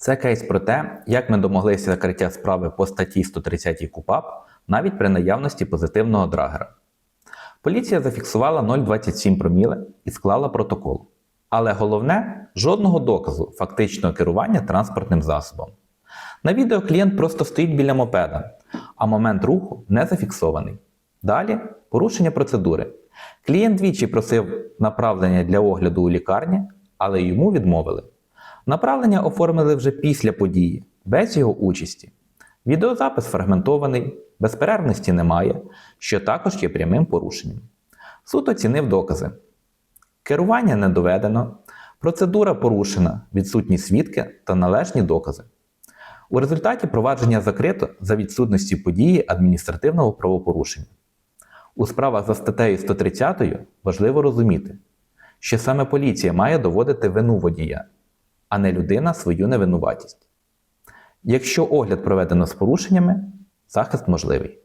Це кейс про те, як ми домоглися закриття справи по статті 130 КУПАП навіть при наявності позитивного драгера. Поліція зафіксувала 0,27 проміле і склала протокол. Але головне жодного доказу фактичного керування транспортним засобом. На відео клієнт просто стоїть біля мопеда, а момент руху не зафіксований. Далі порушення процедури. Клієнт двічі просив направлення для огляду у лікарні, але йому відмовили. Направлення оформили вже після події, без його участі. Відеозапис фрагментований, безперервності немає, що також є прямим порушенням. Суд оцінив докази. Керування не доведено, процедура порушена, відсутні свідки та належні докази. У результаті провадження закрито за відсутності події адміністративного правопорушення. У справах за статтею 130 важливо розуміти, що саме поліція має доводити вину водія, а не людина свою невинуватість. Якщо огляд проведено з порушеннями, захист можливий.